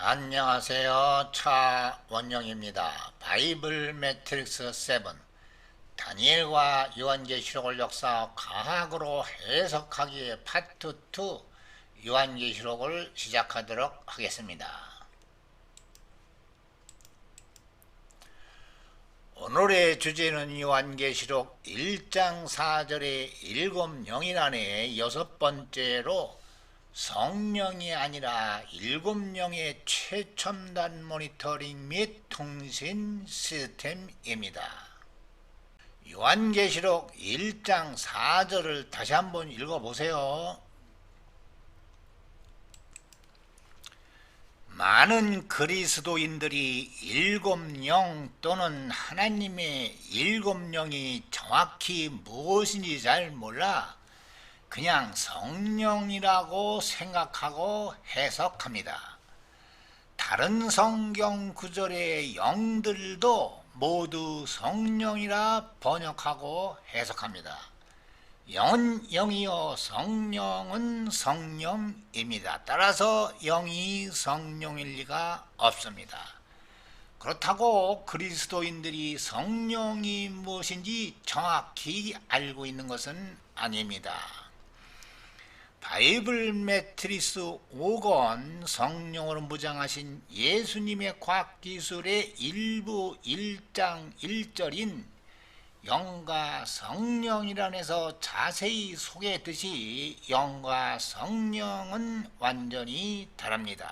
안녕하세요. 차원영입니다. 바이블 매트릭스 7 다니엘과 요한계시록을 역사 과학으로 해석하기의 파트 2 요한계시록을 시작하도록 하겠습니다. 오늘의 주제는 요한계시록 1장 4절의 일곱 영인 안에 여섯 번째로 성령이 아니라 일곱 명의 최첨단 모니터링 및 통신 시스템입니다. 요한계시록 1장 4절을 다시 한번 읽어보세요. 많은 그리스도인들이 일곱 영 또는 하나님의 일곱 영이 정확히 무엇인지 잘 몰라 그냥 성령이라고 생각하고 해석합니다. 다른 성경 구절의 영들도 모두 성령이라 번역하고 해석합니다. 영은 영이요 성령은 성령입니다. 따라서 영이 성령일 리가 없습니다. 그렇다고 그리스도인들이 성령이 무엇인지 정확히 알고 있는 것은 아닙니다. 바이블 매트리스 5권 성령으로 무장하신 예수님의 과학기술의 일부 1장 1절인 영과 성령이란에서 자세히 소개했듯이 영과 성령은 완전히 다릅니다.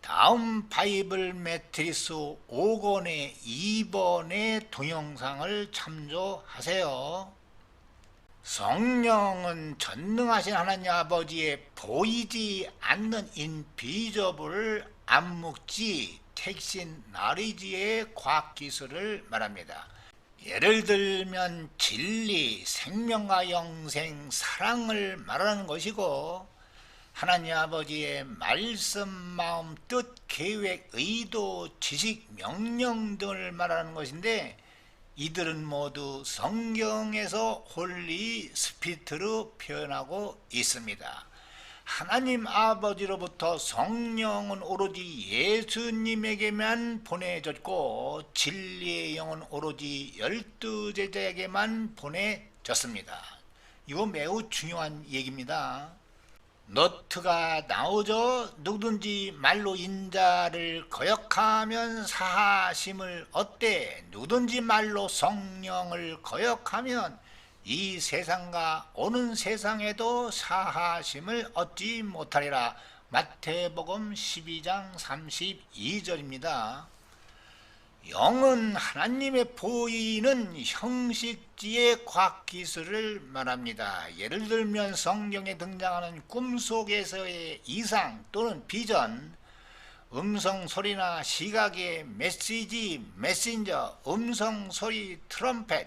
다음 바이블 매트리스 5권의 2번의 동영상을 참조하세요. 성령은 전능하신 하나님 아버지의 보이지 않는 인비저블 암묵지 택신 나리지의 과학기술을 말합니다. 예를 들면 진리, 생명과 영생, 사랑을 말하는 것이고 하나님 아버지의 말씀, 마음, 뜻, 계획, 의도, 지식, 명령 등을 말하는 것인데 이들은 모두 성경에서 홀리 스피트로 표현하고 있습니다. 하나님 아버지로부터 성령은 오로지 예수님에게만 보내졌고 진리의 영은 오로지 열두 제자에게만 보내졌습니다. 이거 매우 중요한 얘기입니다. 노트가 나오죠. 누구든지 말로 인자를 거역하면 사하심을 얻되 누구든지 말로 성령을 거역하면 이 세상과 오는 세상에도 사하심을 얻지 못하리라. 마태복음 12장 32절입니다. 영은 하나님의 보이는 형식지의 과학기술을 말합니다. 예를 들면 성경에 등장하는 꿈속에서의 이상 또는 비전, 음성 소리나 시각의 메시지, 메신저, 음성 소리, 트럼펫,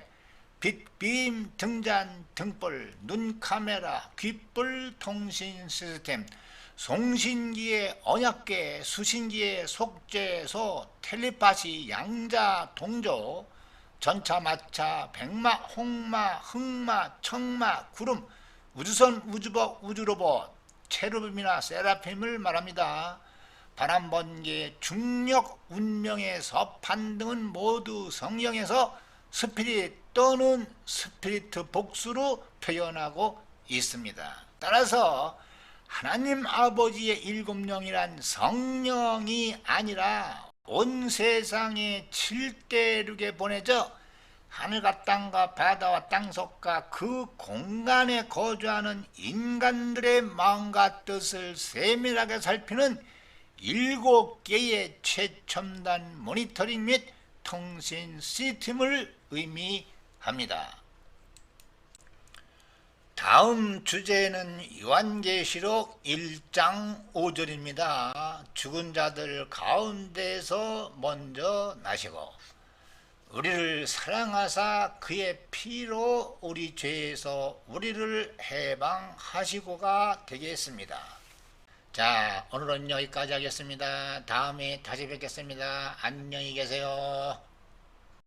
빛, 빔, 등잔, 등불, 눈 카메라, 귓불 통신 시스템, 송신기의 언약계, 수신기의 속죄소, 텔레파시, 양자, 동조, 전차, 마차, 백마, 홍마, 흑마, 청마, 구름, 우주선, 우주복, 우주로봇, 체르빔이나 세라핌을 말합니다. 바람 번개, 중력, 운명의 서판 등은 모두 성령에서 스피릿 또는 스피리트 복수로 표현하고 있습니다. 따라서 하나님 아버지의 일곱 영이란 성령이 아니라 온 세상에 칠대륙에 보내져 하늘과 땅과 바다와 땅속과 그 공간에 거주하는 인간들의 마음과 뜻을 세밀하게 살피는 일곱 개의 최첨단 모니터링 및 통신 시스템을 의미합니다. 다음 주제는 요한계시록 1장 5절입니다. 죽은 자들 가운데서 먼저 나시고 우리를 사랑하사 그의 피로 우리 죄에서 우리를 해방하시고가 되겠습니다. 자, 오늘은 여기까지 하겠습니다. 다음에 다시 뵙겠습니다. 안녕히 계세요.